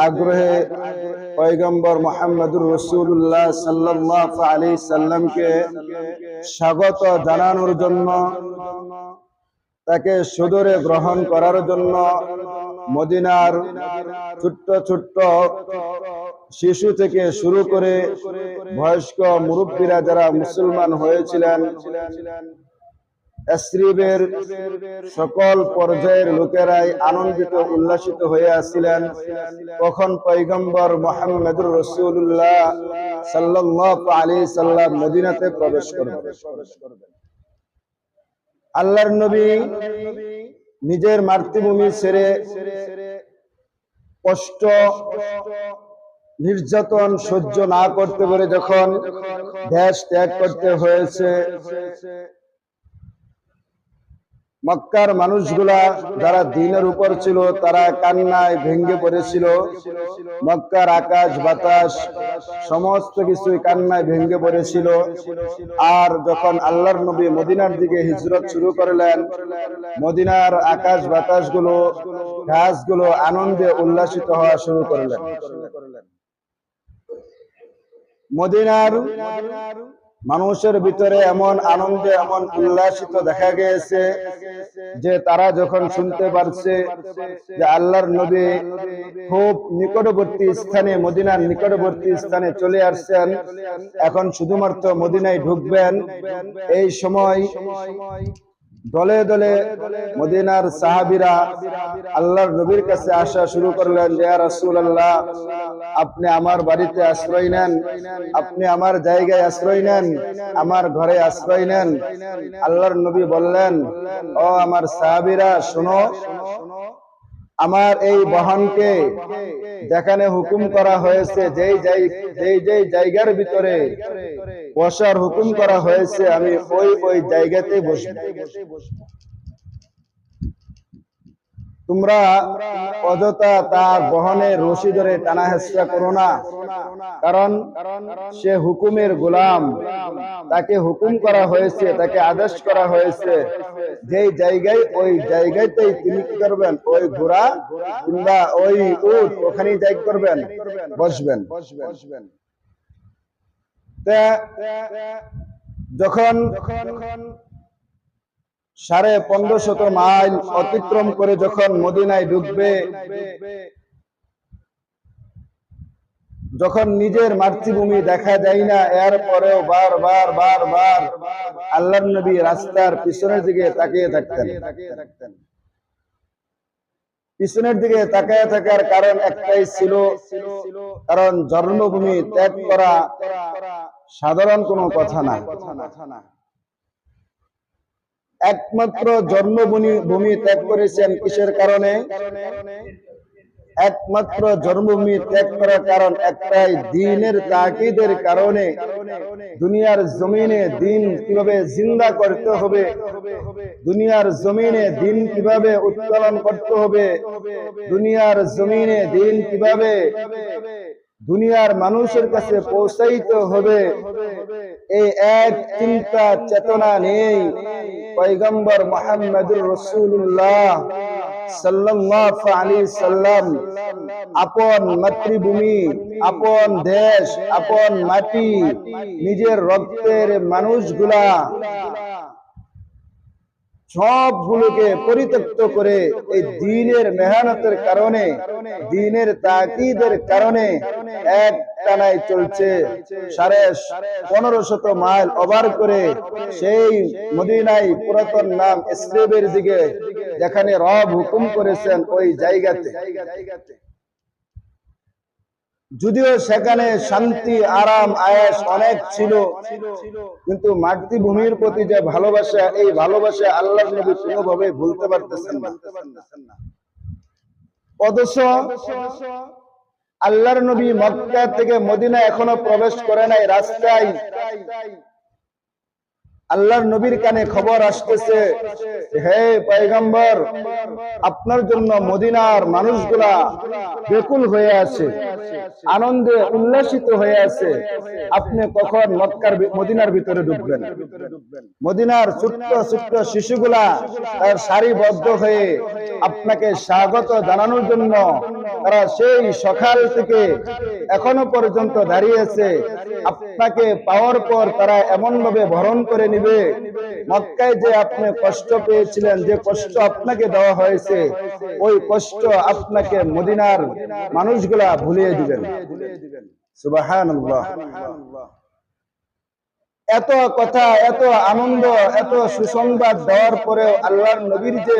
আগ্রহে পয়গম্বর মোহাম্মদুর রসুল্লাহ সাল্লাহ আলী সাল্লামকে স্বাগত জানানোর জন্য, তাকে সুদরে গ্রহণ করার জন্য মদিনার ছোট্ট ছোট্ট শিশু থেকে শুরু করে বয়স্ক মুরব্বীরা যারা মুসলমান হয়েছিলেন এসরিবের সকল পর্যায়ের লোকেরাই আনন্দিত, উল্লাসিত হয়ে আসছিলেন তখন পৈগম্বর মোহাম্মদুর রসুল্লাহ সাল্লাহ আলী সাল্লাম মদিনাতে প্রবেশ করবেন? আল্লাহর নবী নিজের মাতৃভূমি ছেড়ে কষ্ট, নির্যাতন সহ্য না করতে পারে যখন দেশ ত্যাগ করতে হয়েছে মক্কার মানুষগুলা যারা দিনের উপর ছিল, তারা কান্নায় ভেঙ্গে পড়েছিল। মক্কার আকাশ, বাতাস, সমস্ত কিছুই কান্নায় ভেঙ্গে পড়েছিল। আর যখন আল্লাহর নবী মদিনার দিকে হিজরত শুরু করলেন, মদিনার আকাশ বাতাসগুলো গাছগুলো আনন্দে উল্লাসিত হওয়া শুরু করলেন। মদিনার মানুষের ভিতরে এমন আনন্দে, এমন উল্লাসিত দেখা গিয়েছে যে তারা যখন শুনতে পারছে যে আল্লাহর নবী খুব নিকটবর্তী স্থানে, মদিনার নিকটবর্তী স্থানে চলে আসছেন, এখন শুধুমাত্র মদিনায় ঢুকবেন, এই সময় দলে দলে মদিনার সাহাবিরা আল্লাহর নবীর কাছে আসা শুরু করলেন যে রাসূল আল্লাহ আপনি আমার বাড়িতে আশ্রয় নেন, আপনি আমার জায়গায় আশ্রয় নেন, আমার ঘরে আশ্রয় নেন। আল্লাহর নবী বললেন, ও আমার সাহাবিরা, শোনো আমার এই বহনকে যেখানে হুকুম করা হয়েছে, যেই যেই যেই জায়গার ভিতরে বসার হুকুম করা হয়েছে, আমি ওই ওই জায়গাতে বসব। তোমরা অযথা তার বহনের রশি ধরে টানা হেসা করো না। কারণ সে হুকুমের গোলাম। তাকে হুকুম করা হয়েছে, তাকে আদেশ করা হয়েছে। যেই জায়গায়, ওই জায়গাতেই তিনি কি করবেন? ওই ঘোড়া কিংবা ওই উট ওখানেই যাই করবেন, বসবেন। বসবেন যখন সাড়ে পনেরো শত মাইল অতিক্রম করে যখন মদিনায় ঢুকবে যখন নিজের মাতৃভূমি দেখা যায় না, এর পরেও বার বার বার বার আল্লাহ নবী রাস্তার পিছনের দিকে তাকিয়ে থাকতেন। পিছনের দিকে তাকায় থাকার কারণ একটাই ছিল, কারণ জন্মভূমি ত্যাগ করা সাধারণ কোনো কথা না। একমাত্র জন্মভূমি ভূমি ত্যাগ করেছেন কিসের কারণে? একমাত্র জন্মভূমি ত্যাগ করার কারণ একটাই, দিনের তাকিদের কারণে। দুনিয়ার জমিনে দিন কীভাবে জিন্দা করতে হবে? দুনিয়ার জমিনে দিন কীভাবে উত্তোলন করতে হবে? দুনিয়ার জমিনে দিন কীভাবে দুনিয়ার মানুষের কাছে পৌঁছাইতে হবে। এই এক চিন্তা, চেতনা নেই। পৈগম্বর মোহাম্মদুর রসুল্লাহ সাল্লাম আপন মাতৃভূমি, আপন দেশ, আপন মাটি, নিজের রক্তের মানুষগুলা সবগুলোকে পরিত্যক্ত করে এই দিনের মেহনতের কারণে, দিনের তাকিদের কারণে এক টানায় চলছে সাড়ে পনেরো শত মাইল ওভার করে সেই মদিনাই পুরাতন নাম ইসলেবের দিকে, যেখানে রব হুকুম করেছেন ওই জায়গাতে। যদিও সেখানে শান্তি, আরাম, আয়াস অনেক ছিল, কিন্তু মাতৃভূমির প্রতি যে ভালোবাসা, এই ভালোবাসা আল্লাহ নবী কোনোভাবে ভুলতে পারতেছেন না। আল্লাহর নবী মক্কা থেকে মদিনা এখনও প্রবেশ করে নাই, রাস্তায়। আল্লাহর নবীর কানে খবর আসতেছে হে পয়গম্বর, আপনার জন্য মদিনার মানুষগুলা বেকুল হয়ে আছে, আনন্দে উল্লাসিত হয়ে আছে। আপনি কখন মক্কার মদিনার ভিতরে ঢুকবেন? মদিনার ছোট্ট ছোট্ট শিশুগুলা তার সারিবদ্ধ হয়ে আপনাকে স্বাগত জানানোর জন্য তারা সেই সকাল থেকে এখনও পর্যন্ত দাঁড়িয়েছে আপনাকে পাওয়ার পর তারা এমন ভাবে ভরণ করে নিবে। মক্কায় যে আপনি কষ্ট পেয়েছিলেন, যে কষ্ট আপনাকে দেওয়া হয়েছে, ওই কষ্ট আপনাকে মদিনার মানুষগুলা ভুলিয়ে দিবেন। সুবহানাল্লাহ। এত কথা, এত আনন্দ, এত সুসংবাদ দেওয়ার পরেও আল্লাহর নবীর যে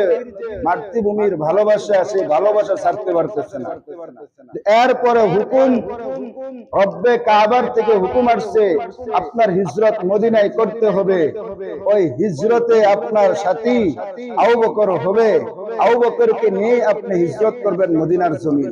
মাতৃভূমির ভালোবাসা, সেই ভালোবাসা ছাড়তে পারতেছে না। এরপরে হুকুম, রব্বে কাবার থেকে হুকুম আসছে, আপনার হিজরত মদিনায় করতে হবে। ওই হিজরতে আপনার সাথী আউ বকর হবে। আউ বকরকে নিয়ে আপনি হিজরত করবেন মদিনার জমিন।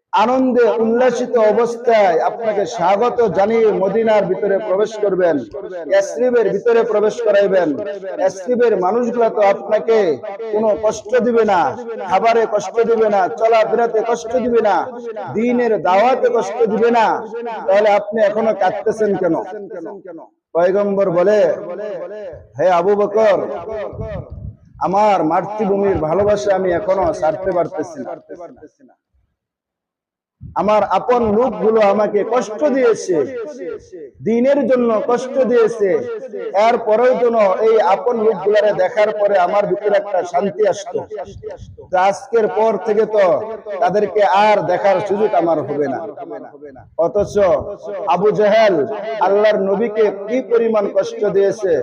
আনন্দে উল্লাসিত অবস্থায় আপনাকে স্বাগত জানিয়ে মদিনার ভিতরে প্রবেশ করবেন, ইয়াসরিবের ভিতরে প্রবেশ করাইবেন। ইয়াসরিবের মানুষগুলো তো আপনাকে কোনো কষ্ট দিবে না, খাবারে কষ্ট দিবে না, চলাফেরাতে কষ্ট দিবে না, দিনের দাওয়াতে কষ্ট দিবে না। তাহলে আপনি এখনও কাঁদতেছেন কেন? পয়গম্বর বলে, হে আবু বকর, আমার মাতৃভূমির ভালোবাসা আমি এখনও ছাড়তে পারতেছি না। আমার আপন লোকগুলো আমাকে কষ্ট দিয়েছে। দিনের জন্য কষ্ট দিয়েছে। এর পরেও যেন এই আপন লোকগুলারে দেখার পরে আমার ভিতরে একটা শান্তি আসতো। আজকের পর থেকে তো তাদেরকে আর দেখার সুযোগ আমার হবে না। অথচ আবু জাহেল আল্লাহর নবীকে কি পরিমাণ কষ্ট দিয়েছে?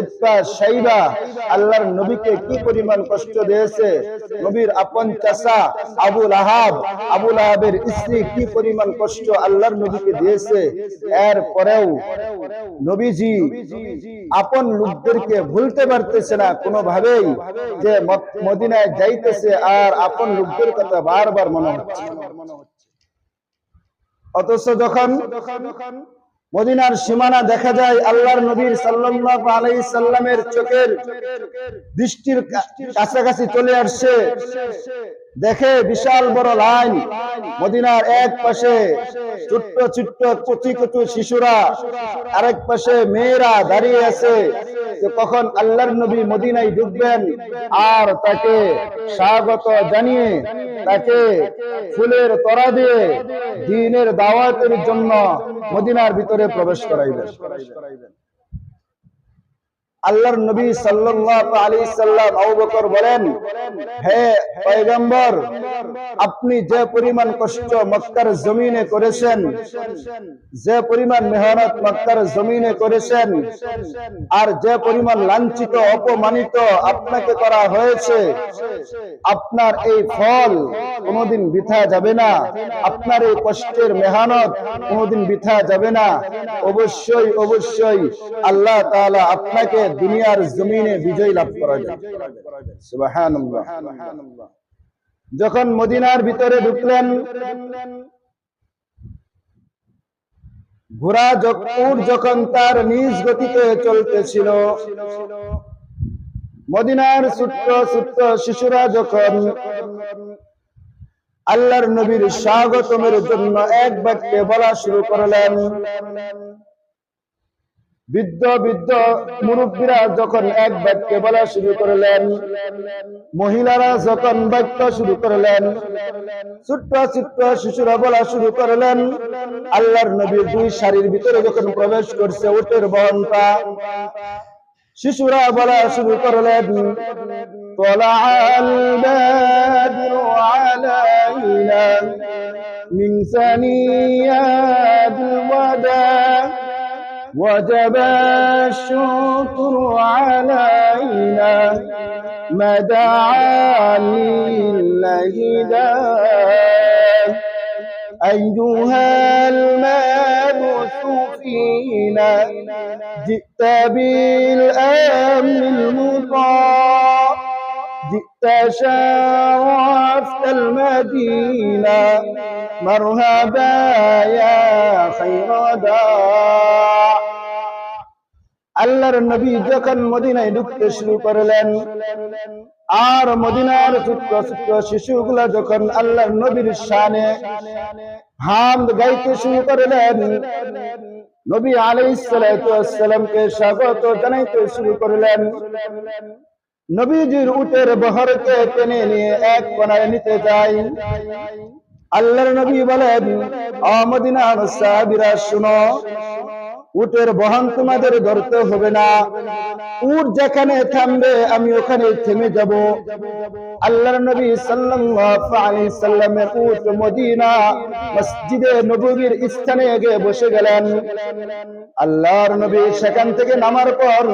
উৎপা সাইবা আল্লাহর নবীকে কি পরিমাণ কষ্ট দিয়েছে? নবীর আপন চাষা আবুল আহাব, আবুল আহাবের স্ত্রী কি পরিমাণ কষ্ট আল্লাহর নবীকে দিয়েছে। এর পরেও নবীজি আপন লোকদেরকে ভুলতে পারতেছে না কোনোভাবেই যে মদিনায় যাইতেছে আর আপন লোকদের কথা বারবার মনে হচ্ছে। অথচ যখন মদিনার সীমানা দেখা যায়, আল্লাহর নবীর সাল্লাল্লাহু আলাইহি সাল্লামের চোখের দৃষ্টির কাছাকাছি চলে আসছে। দেখে বিশাল বড় লাইন। মদিনার এক পাশে ছোট্ট ছোট্ট কচি কচু শিশুরা, আরেক পাশে মেয়েরা দাঁড়িয়ে আছে কখন আল্লাহর নবী মদিনায় ঢুকবেন আর তাকে স্বাগত জানিয়ে, তাকে ফুলের তরা দিয়ে দিনের দাওয়াতের জন্য মদিনার ভিতরে প্রবেশ করাইবেন। আল্লাহর নবী সাল্লাল্লাহু সাল্লাম আবু বলেন, হে পয়গম্বর, আপনি যে পরিমাণ কষ্ট মক্কার জমিনে করেছেন, যে পরিমাণ মেহনত মক্কার জমিনে করেছেন, আর যে পরিমাণ লাঞ্ছিত, অপমানিত আপনাকে করা হয়েছে, আপনার এই ফল কোনোদিন বৃথা যাবে না, আপনার এই কষ্টের মেহনত কোনোদিন বৃথা যাবে না। অবশ্যই অবশ্যই আল্লাহ তাআলা আপনাকে দুনিয়ার জমিনে বিজয় লাভ করাবে সুবহানাল্লাহ। যখন মদিনার ভিতরে ঢুকলেন, ঘোড়া উট যখন তার নিজ গতিতে চলতেছিল, মদিনার ছোট্ট ছোট্ট শিশুরা যখন আল্লাহর নবীর স্বাগতমের জন্য এক বাক্যে বলা শুরু করলেন বৃদ্ধ বৃদ্ধ মুরব্বীরা যখন এক বাক্যে বলা শুরু করলেন মহিলারা যখন বাক্য শুরু করলেন ছোট্ট ছোট্ট শিশুরা বলা শুরু করলেন আল্লাহর নবীর দুই শাড়ির ভিতরে যখন প্রবেশ করছে উটের বহনটা শিশুরা বলা শুরু করলেন طلع البدر علينا من ثنيات الوداع وجب الشكر علينا ما دعا لله داع أيها المبعوث فينا جئت بالأمن المطاع. جئت شرفت المدينة. مرحبا يا خير داع. আল্লাহর নবী যখন মদিনায় ঢুকতে শুরু করলেন, আর মদিনার ছোট্ট ছোট্ট শিশুগুলা যখন আল্লাহর নবীর শানে হামদ গাইতে শুরু করলেন, নবী আলাইসালামকে স্বাগত জানাইতে শুরু করলেন। নবীজির উটের বহরকে টেনে নিয়ে এক কোনায় নিতে যাই আল্লাহর নবী বলেন অমদিনার সাহাবিরা, শুনো উটের বহন তোমাদের ধরতে হবে না। উট যেখানে থামবে, আমি ওখানে থেমে যাব। আল্লাহর নবী সাল্লামের উট মদিনা, মসজিদে নববীর স্থানে গিয়ে বসে গেলেন। আল্লাহর নবী সেখান থেকে নামার পর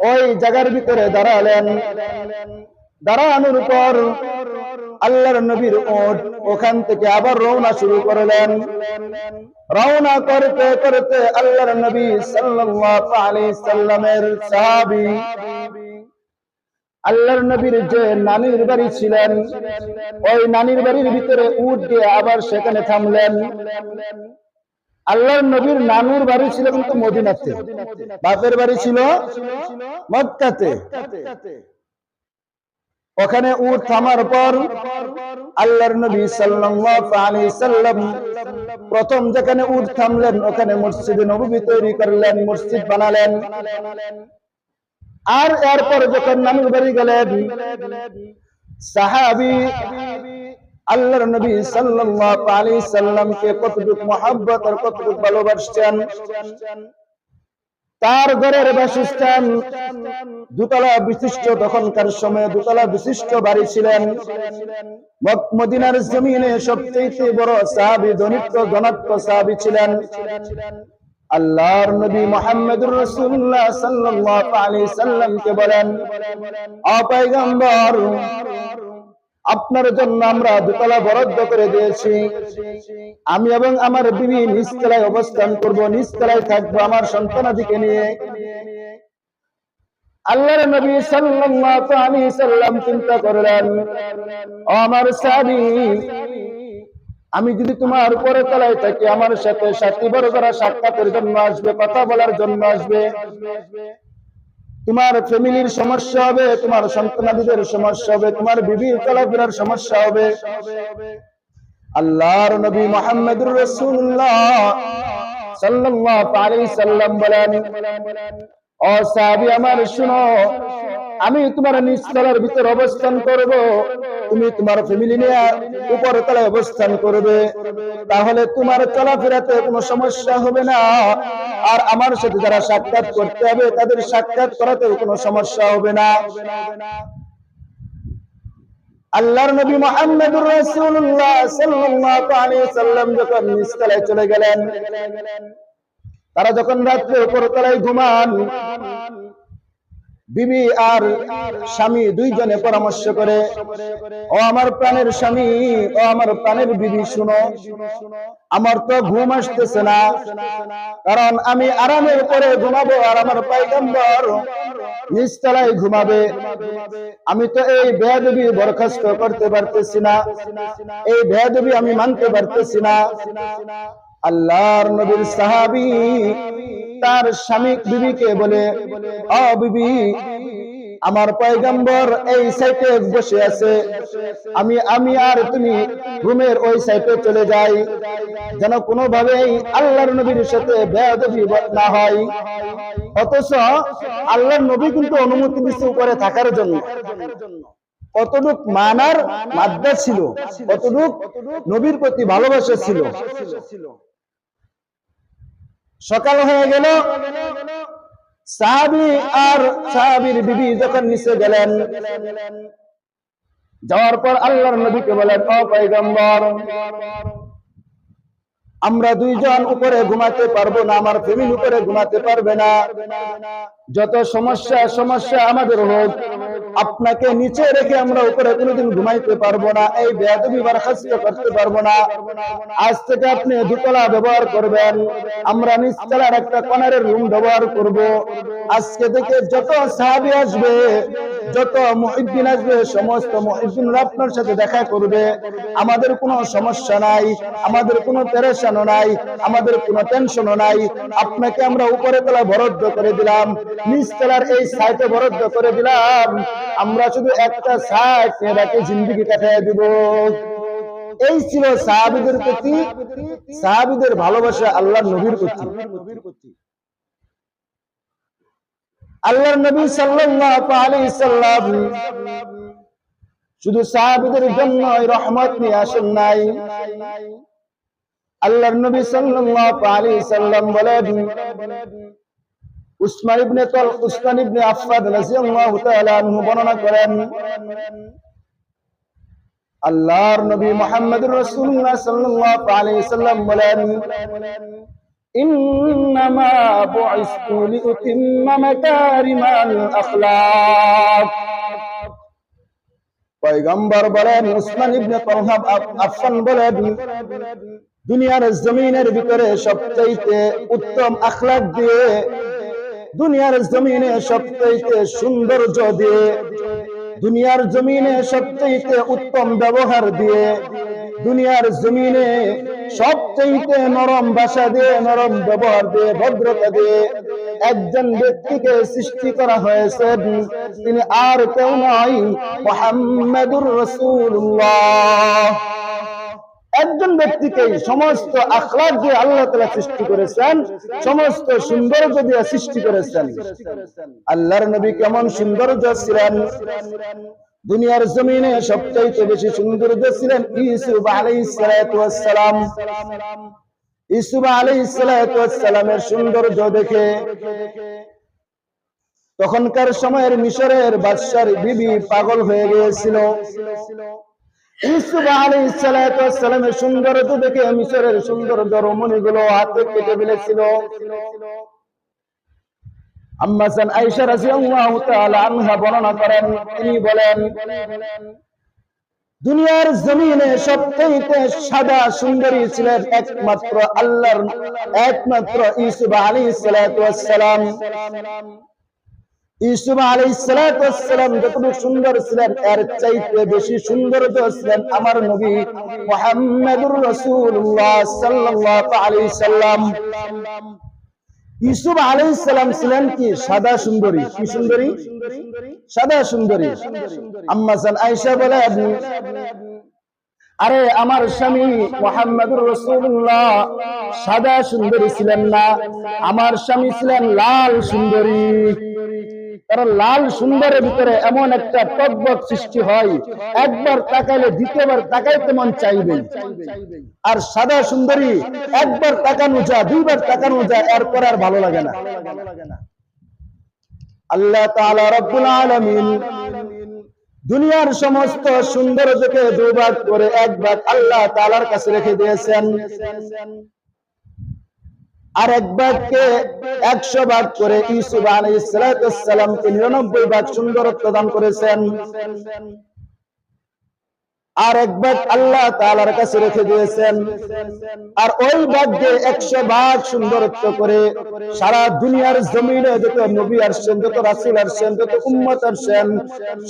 ওই জায়গার ভিতরে দাঁড়ালেন। দাঁড়ানোর পর আল্লাহর নবীর ওট ওখান থেকে আবার রওনা শুরু করলেন। রওনা করতে করতে আল্লাহর নবী সাল্লাল্লাহু আলাইহি সাল্লামের সাহাবী আল্লাহর নবীর যে নানির বাড়ি ছিলেন ওই নানির বাড়ির ভিতরে উট দিয়ে আবার সেখানে থামলেন। আল্লাহর নবীর নানুর বাড়ি ছিল কিন্তু মদিনাতে। বাপের বাড়ি ছিল মক্কাতে। ওখানে উট থামার পর আল্লাহর নবী সাল্লাম প্রথম যেখানে উট থামলেন, ওখানে মসজিদ নববী তৈরি করলেন, মসজিদ বানালেন। আর এরপর যখন নানুর বাড়ি গেলেন, সাহাবী আল্লাহর নবী সাল্লামকে কতটুকু মহব্বত আর কতটুকু ভালোবাসছেন তার ঘরের বাসস্থান দুতলা বিশিষ্ট তখনকার সময়ে দুতলা বিশিষ্ট বাড়ি ছিলেন। মদিনার জমিনে সবচেয়ে বড় সাহাবি, ধনিত্ব, ধনাত্ম সাহাবি ছিলেন। আল্লাহর নবী মোহাম্মদুর রাসূলুল্লাহ সাল্লাল্লাহু আলাইহি সাল্লামকে বলেন অপয়গম্বর আপনার জন্য আমরা দোতলা বরাদ্দ করে দিয়েছি। আমি এবং আমার বিবি নিচতলায় অবস্থান করব নিচতলায় থাকব আমার সন্তানাদিকে নিয়ে। আল্লাহর নবী সাল্লাল্লাহু আলাইহি সাল্লাম চিন্তা করলেন, ও আমার সাহাবী, আমি যদি তোমার উপরে তলায় থাকি, আমার সাথে সাথী বড় করা সাক্ষাতের জন্য আসবে, কথা বলার জন্য আসবে। তোমার ফ্যামিলির সমস্যা হবে, তোমার সন্তানাদিদের সমস্যা হবে, তোমার বিবির চলাফেরার সমস্যা হবে। আল্লাহর নবী মোহাম্মদুর রসুল্লাহ সাল্লাল্লাহু আলাইহি সাল্লাম বলেন, ও সাহাবী আমার শুনো আমি তোমার নিচতলার ভিতর অবস্থান করব। তুমি তোমার ফ্যামিলি নিয়ে উপর তলায় অবস্থান করবে। তাহলে তোমার চলাফেরাতে কোনো সমস্যা হবে না। আর আমার সাথে যারা সাক্ষাৎ করতে হবে, তাদের সাক্ষাৎ করাতে কোনো সমস্যা হবে না। আল্লাহর নবী মুহাম্মদুর রাসূলুল্লাহ সাল্লাল্লাহু আলাইহি সাল্লাম যখন নিচতলায় চলে গেলেন, তারা যখন রাত্রে উপরতলায় ঘুমান বিবি আর স্বামী দুইজনে পরামর্শ করে, ও আমার প্রাণের স্বামী, ও আমার প্রাণের বিবি, শুনো। আমার তো ঘুম আসতেছে না, কারণ আমি আরামের উপরে ঘুমাবো আর আমার নিচতলায় ঘুমাবে। আমি তো এই বেয়াদবি বরখাস্ত করতে পারতেছি না, এই বেয়াদবি আমি মানতে পারতেছি না। আল্লাহর নবীর সাহাবী তার স্বামী বিবিকে বলে, অ আমার পয়গম্বর এই সাইটে বসে আছে। আমি আমি আর তুমি রুমের ওই সাইটে চলে যাই। যেন কোনোভাবেই আল্লাহর নবীর সাথে বেয়াদবি না হয়। অথচ আল্লাহর নবী কিন্তু অনুমতি দিচ্ছে উপরে থাকার জন্য। কতটুক মানার মাদ্দা ছিল, কতটুক নবীর প্রতি ভালোবাসা ছিল। সকাল হয়ে গেল। সাহাবি আর সাহাবির বিবি যখন নিচে গেলেন, যাওয়ার পর আল্লাহর নবীকে বলেন, ও পয়গম্বর আমরা দুইজন উপরে ঘুমাতে পারব না, আমার ফ্যামিলি উপরে ঘুমাতে পারবে না। যত সমস্যা সমস্যা আমাদের হোক, আপনাকে নিচে রেখে আমরা উপরে কোনোদিন ঘুমাইতে পারব না, এই বেয়াদবি বরখাস্ত করতে পারব না। আজ থেকে আপনি দুতলা ব্যবহার করবেন, আমরা নিচতলার একটা কনারের রুম ব্যবহার করব। আজকে থেকে যত সাহাবি আসবে যত মহিদ্দিন আসবে, সমস্ত মহিদ্দিনরা আপনার সাথে দেখা করবে। আমাদের কোনো সমস্যা নাই, আমাদের কোনো পেরেশানও নাই, আমাদের কোনো টেনশনও নাই। আপনাকে আমরা উপরে তলা বরাদ্দ করে দিলাম, নিচ তলার এই সাইটে বরাদ্দ করে দিলাম। আমরা শুধু একটা সাইট নিয়ে রাখি জিন্দিগি কাটিয়ে দিব। এই ছিল সাহাবিদের প্রতি, সাহাবিদের ভালোবাসা আল্লাহ নবীর প্রতি। আল্লাহর নবী সাল্লাল্লাহু আলাইহি সাল্লাম শুধু সাহাবিদের জন্য রহমত নিয়ে আসেন নাই। আল্লাহর নবী সাল্লাল্লাহু আলাইহি সাল্লাম বলেন, উসমান ইবনে তল, উসমান ইবনে আফফান রাদিয়াল্লাহু তাআলা আনহু বর্ণনা করেন, আল্লাহর নবী মুহাম্মদুর রাসূলুল্লাহ সাল্লাল্লাহু আলাইহি সাল্লাম বলেন ইন্নামা বুইসতু লিউতিম্মা মাকারিমাল আখলাক পয়গম্বর বলেন, উসমান ইবনে বলেন, দুনিয়ার জমিনের ভিতরে সবচাইতে উত্তম আখলাক দিয়ে, দুনিয়ার জমিনে সবচাইতে সৌন্দর্য দিয়ে, দুনিয়ার জমিনে সবচাইতে উত্তম ব্যবহার দিয়ে, দুনিয়ার জমিনে সবচাইতে নরম ভাষা দিয়ে, নরম ব্যবহার দিয়ে, ভদ্রতা দিয়ে একজন ব্যক্তিকে সৃষ্টি করা হয়েছে তিনি আর কেউ নয়, মোহাম্মদুর রসুল্লাহ একজন ব্যক্তিকে সমস্ত আখলাক দিয়ে আল্লাহ তালা সৃষ্টি করেছেন, সমস্ত সৌন্দর্য দিয়ে সৃষ্টি করেছেন। আল্লাহর নবী কেমন সৌন্দর্য ছিলেন দুনিয়ার জমিনে সবচাইতে বেশি সৌন্দর্য ছিলেন ইসুফ আলাইসালাম ইসুফ আলাইসালামের সৌন্দর্য দেখে তখনকার সময়ের মিশরের বাদশার বিবি পাগল হয়ে গিয়েছিল। ইসুফ আলাইসালামের সৌন্দর্য দেখে মিশরের সৌন্দর্য রমণীগুলো হাতে কেটে ফেলেছিল। আম্মাসান আয়েশা রাদিয়াল্লাহু তাআলা আনহা বর্ণনা করেন, তিনি বলেন, দুনিয়ার জমিনে সবচেয়ে সাদা সুন্দরী ছিলেন একমাত্র আল্লাহর, একমাত্র ইউসুফ আলাইহিস সালাতু ওয়াস সালাম সালাতু ওয়াস সালাম যতটুকু সুন্দর ছিলেন, এর চাইতে বেশি সৌন্দর্য ছিলেন আমার নবী মুহাম্মদুর রাসূলুল্লাহ সাল্লাল্লাহু আলাইহি সাল্লাম ইউসুফ ইসলাম ছিলেন কি? সাদা সুন্দরী। কি সুন্দরী? সাদা সুন্দরী। আম্মাসান আয়সা বলে আপনি। আরে, আমার স্বামী মোহাম্মদুর রসুল্লাহ সাদা সুন্দরী ছিলেন না। আমার স্বামী ছিলেন লাল সুন্দরী। কারণ লাল সুন্দরের ভিতরে এমন একটা টকবক সৃষ্টি হয়। একবার তাকাইলে দ্বিতীয়বার তাকাইতে মন চাইবে আর সাদা সুন্দরী একবার তাকানো যায়, দুইবার তাকানো যায়, এরপর আর ভালো লাগে না। আল্লাহ তাআলা রব্বুল আলামিন দুনিয়ার সমস্ত সৌন্দর্যকে দুভাগ করে এক ভাগ আল্লাহ তাআলার কাছে রেখে দিয়েছেন। আর একবারকে একশো ভাগ করে ইউসুফ আলাইসালামকে নিরানব্বই ভাগ সুন্দরত্ব দান করেছেন। আর এক ভাগ আল্লাহ তালার কাছে রেখে দিয়েছেন। আর ওই ভাগ্যে একশো ভাগ সুন্দরত্ব করে সারা দুনিয়ার জমিনে যত নবী আসছেন, যত রাসুল আসছেন, যত উম্মত আসছেন,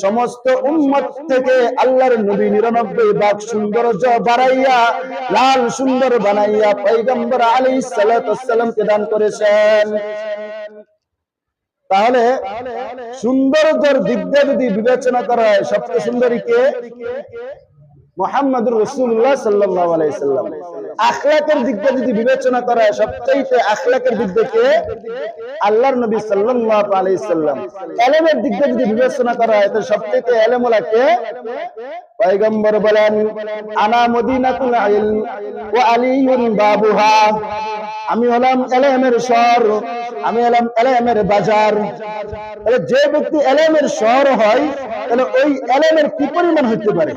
সমস্ত উম্মত থেকে আল্লাহর নবী নিরানব্বই ভাগ সৌন্দর্য বাড়াইয়া, লাল সুন্দর বানাইয়া পৈগম্বর আলী সালাতামকে দান করেছেন। তাহলে সৌন্দর্যের দিক দিয়ে যদি বিবেচনা করা হয়, সবচেয়ে সুন্দরী কে? মোহাম্মদুর রসুল্লাহ সাল্লাহ আলাইসাল্লাম আখলাকের দিক দিয়ে যদি বিবেচনা করা হয়, সবচাইতে আখলাকের দিক থেকে আল্লাহর নবী সাল্লাহ আলাইসাল্লাম এলেমের দিক দিয়ে যদি বিবেচনা করা হয় তো সবচাইতে এলেমুলাকে পয়গম্বর বলেন, আনা মদিনাতুল ইলম ওয়া আলিয়ুন বাবুহা। আমি হলাম এলেমের শহর, আমি হলাম এলেমের বাজার। তাহলে যে ব্যক্তি এলেমের শহর হয়, তাহলে ওই এলেমের কি পরিমাণ হতে পারে?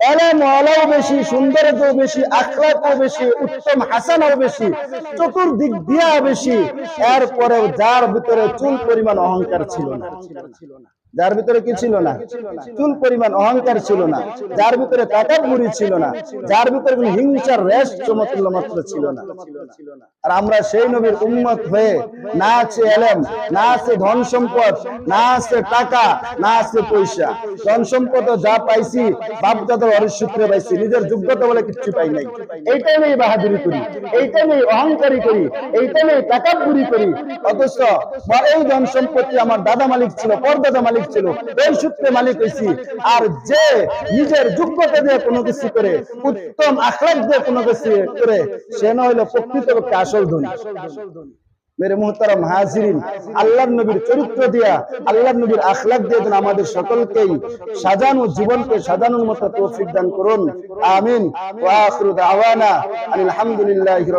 এলেম ওয়ালাও বেশি বেশি বেশি, উত্তম বেশি বেশি। যার ভিতরে চুল পরিমাণ অহংকার ছিল না। যার ভিতরে কি ছিল না? চুল পরিমাণ, অহংকার ছিল না। যার ভিতরে টাকার মুড়ি ছিল না। যার ভিতরে কোনো হিংসার রেশ চমৎকার মাত্র ছিল না। আর আমরা সেই নবীর উন্মত হয়ে না আছে এলেম, না আছে ধন সম্পদ, না আছে টাকা, না আছে পয়সা। ধন সম্পদ যা পাইছি, বাপ দাদার অরিস সূত্রে পাইছি, নিজের যোগ্যতা বলে কিচ্ছু পাই নাই। এইটাই নেই বাহাদুরি করি, এইটাই নেই অহংকারী করি, এইটাই নেই টাকাবুরি করি। অথচ এই ধন সম্পত্তি আমার দাদা মালিক ছিল, পরদাদা মালিক ছিল, এই সূত্রে মালিক হয়েছি আর যে নিজের যোগ্যতা দিয়ে কোনো কিছু করে, উত্তম আখলাক দিয়ে কোনো কিছু করে, সে না হইল প্রকৃতপক্ষে আসল ধনী। মেরে মুহতারাম হাজিরিন, আল্লাহর নবীর চরিত্র দিয়া, আল্লাহর নবীর আখলাক দিয়ে যেন আমাদের সকলকেই সাজানো, জীবনকে সাজানোর মতো তৌফিক দান করুন। আমিন। ওয়া আখিরু দাওয়ানা আলহামদুলিল্লাহি